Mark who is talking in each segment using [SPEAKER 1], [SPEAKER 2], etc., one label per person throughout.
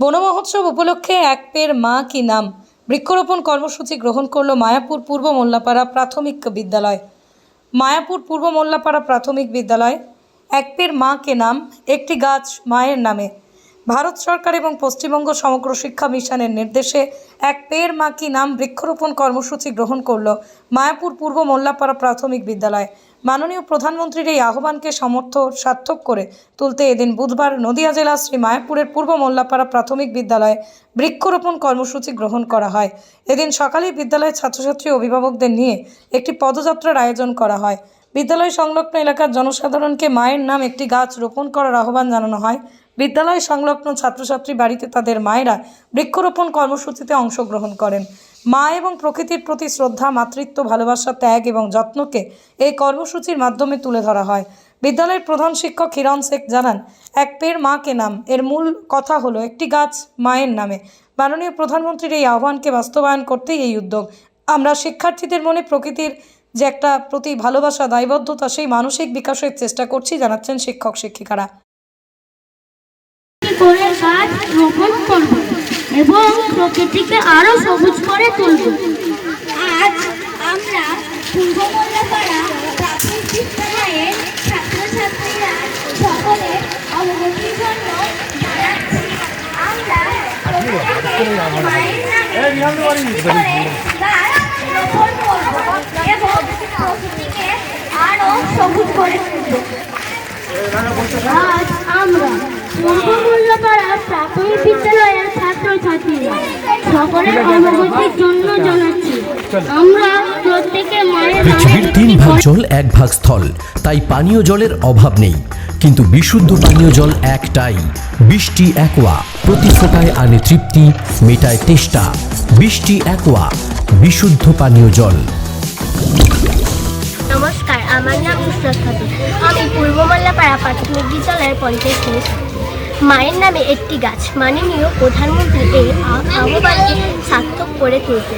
[SPEAKER 1] বন মহোৎসব উপলক্ষে এক পের মা কি নাম? বৃক্ষরোপণ কর্মসূচি গ্রহণ করল মায়াপুর পূর্ব মোল্লাপাড়া প্রাথমিক বিদ্যালয়। মায়াপুর পূর্ব মোল্লাপাড়া প্রাথমিক বিদ্যালয়। এক পের মা কে নাম? একটি গাছ মায়ের নামে। ভারত সরকার এবং পশ্চিমবঙ্গ সমগ্র শিক্ষা মিশনের নির্দেশে এক পের মা কি নাম? বৃক্ষরোপণ কর্মসূচি গ্রহণ করল মায়াপুর পূর্ব মোল্লাপাড়া প্রাথমিক বিদ্যালয়। মাননীয় প্রধানমন্ত্রীর এই আহ্বানকে সমর্থ সার্থক করে তুলতে এদিন বুধবার নদিয়া জেলা শ্রী মায়াপুরের পূর্ব মোল্লাপাড়া প্রাথমিক বিদ্যালয়ে বৃক্ষরোপণ কর্মসূচি গ্রহণ করা হয়। এদিন সকালেই বিদ্যালয়ের ছাত্রছাত্রী অভিভাবকদের নিয়ে একটি পদযাত্রার আয়োজন করা হয়। বিদ্যালয় সংলগ্ন এলাকার জনসাধারণকে মায়ের নাম একটি গাছ রোপণ করার আহ্বান জানানো হয়। বিদ্যালয় সংলগ্ন ছাত্রছাত্রী বাড়িতে তাদের মায়েরা বৃক্ষরোপণ কর্মসূচিতে অংশগ্রহণ করেন। মা এবং প্রকৃতির প্রতি শ্রদ্ধা, মাতৃত্ব, ভালোবাসা, ত্যাগ এবং যত্নকে এই কর্মসূচির মাধ্যমে তুলে ধরা হয়। বিদ্যালয়ের প্রধান শিক্ষক হিরণ শেখ জানান, এক পের মাকে নাম। এর মূল কথা হলো একটি গাছ মায়ের নামে। মাননীয় প্রধানমন্ত্রীর এই আহ্বানকে বাস্তবায়ন করতেই এই উদ্যোগ। আমরা শিক্ষার্থীদের মনে প্রকৃতির যে একটা প্রতি ভালোবাসা, দায়বদ্ধতা, সেই মানসিক বিকাশের চেষ্টা করছি, জানাচ্ছেন শিক্ষক শিক্ষিকারা
[SPEAKER 2] করে গাছ রোপণ করব। এবং প্রকৃতিকে আরও সবুজ করে তুলব।
[SPEAKER 3] আজ আমরা পূর্ব মোল্লাপাড়া প্রাথমিক বিদ্যালয়ের ছাত্রছাত্রীরা সকলে অবগতির জন্য আমরা প্রকৃতিকে আরও সবুজ করে তুলব।
[SPEAKER 2] আজ আমরা পূর্ব প্রাথমিক ছাত্রছাত্রীরা সকলের অবগতির জন্য জানাচ্ছি আমরা প্রত্যেকে মায়ের
[SPEAKER 4] পৃথিবীর তিন ভাগ জল এক ভাগ স্থল। তাই পানীয় জলের অভাব নেই। কিন্তু বিশুদ্ধ পানীয় জল একটাই। বৃষ্টি একোয়া। প্রতি ফোটায় আনে তৃপ্তি মেটায় তেষ্টা। বৃষ্টি একোয়া। বিশুদ্ধ পানীয় জল।
[SPEAKER 2] নমস্কার আমার নাম নুসরাত খাতুন। আমি পূর্ব মাল্লাপাড়া প্রাথমিক বিদ্যালয়ের পঞ্চায়েত ছাত্রী। মায়ের নামে একটি গাছ মাননীয় প্রধানমন্ত্রী এই আহ্বানকে সার্থক করে তুলতে।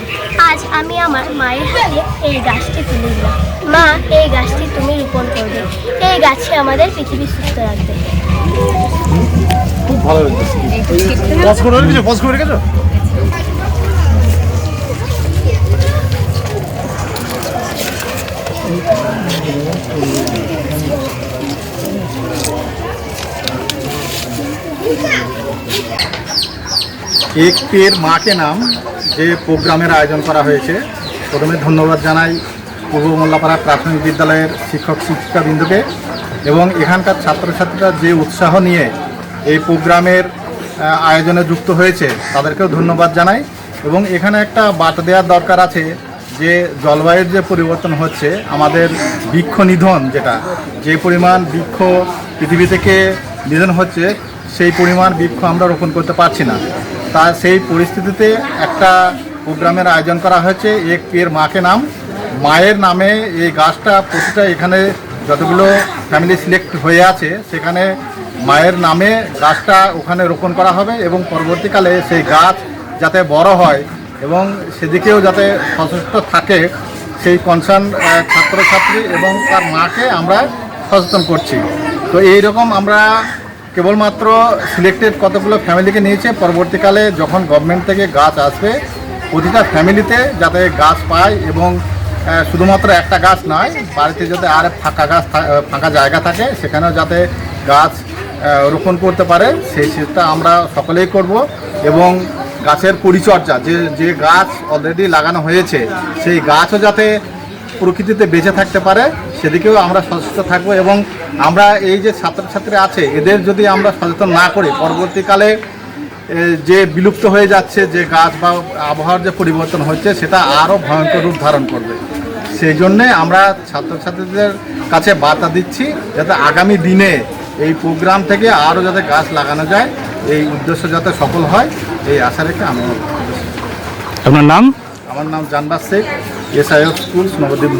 [SPEAKER 2] আজ আমি আমার মায়ের হাতে এই গাছটি তুলে দিলাম। মা, এই গাছটি তুমি রোপণ করবে। এই গাছে আমাদের পৃথিবী সুস্থ রাখবে।
[SPEAKER 5] খুব ভালো এক পের মাকে নাম যে প্রোগ্রামের আয়োজন করা হয়েছে। প্রথমে ধন্যবাদ জানাই পূর্ব মোল্লাপাড়া প্রাথমিক বিদ্যালয়ের শিক্ষক শিক্ষিকাবৃন্দকে এবং এখানকার ছাত্রছাত্রীরা যে উৎসাহ নিয়ে এই প্রোগ্রামের আয়োজনে যুক্ত হয়েছে, তাদেরকেও ধন্যবাদ জানাই। এবং এখানে একটা বার্তা দেওয়ার দরকার আছে যে জলবায়ুর যে পরিবর্তন হচ্ছে, আমাদের বৃক্ষ নিধন যেটা, যে পরিমাণ বৃক্ষ পৃথিবী থেকে নিধন হচ্ছে সেই পরিমাণ বৃক্ষ আমরা রোপণ করতে পারছি না। তা সেই পরিস্থিতিতে একটা প্রোগ্রামের আয়োজন করা হয়েছে। এক পের মাকে নাম, মায়ের নামে এই গাছটা প্রতিটা এখানে যতগুলো ফ্যামিলি সিলেক্ট হয়ে আছে, সেখানে মায়ের নামে গাছটা ওখানে রোপণ করা হবে এবং পরবর্তীকালে সেই গাছ যাতে বড় হয় এবং সেদিকেও যাতে সচেষ্ট থাকে, সেই কনসার্ন ছাত্রছাত্রী এবং তার মাকে আমরা সচেতন করছি। তো এই রকম আমরা কেবলমাত্র সিলেক্টেড কতগুলো ফ্যামিলিকে নিয়েছে, পরবর্তীকালে যখন গভর্নমেন্ট থেকে গাছ আসবে, প্রতিটা ফ্যামিলিতে যাতে গাছ পায় এবং শুধুমাত্র একটা গাছ নয়, বাড়িতে যাতে আর ফাঁকা গাছ ফাঁকা জায়গা থাকে, সেখানেও যাতে গাছ রোপণ করতে পারে, সেই চেষ্টা আমরা সকলেই করব এবং গাছের পরিচর্যা, যে যে গাছ অলরেডি লাগানো হয়েছে, সেই গাছও যাতে প্রকৃতিতে বেঁচে থাকতে পারে সেদিকেও আমরা সচেষ্ট থাকব এবং আমরা এই যে ছাত্রছাত্রী আছে এদের যদি আমরা সচেতন না করি পরবর্তীকালে যে বিলুপ্ত হয়ে যাচ্ছে যে গাছ বা আবহাওয়ার যে পরিবর্তন হচ্ছে সেটা আরও ভয়ঙ্কর রূপ ধারণ করবে। সেই জন্যে আমরা ছাত্রছাত্রীদের কাছে বার্তা দিচ্ছি যাতে আগামী দিনে এই প্রোগ্রাম থেকে আরও যাতে গাছ লাগানো যায় এই উদ্দেশ্য যাতে সফল হয় এই আশা রেখে আমি
[SPEAKER 6] আপনার নাম?
[SPEAKER 5] আমার নাম জানবাস শেখ। এসআইএফ স্কুল নবদ্বীপ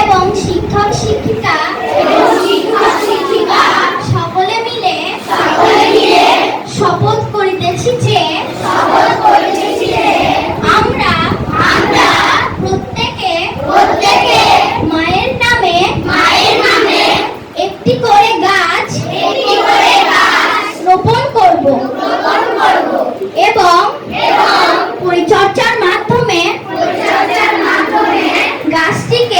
[SPEAKER 3] এবং শিক্ষক শিক্ষিকা সকলে মিলে শপথ করিতেছি যে এবং পরিচর্যার মাধ্যমে গাছটিকে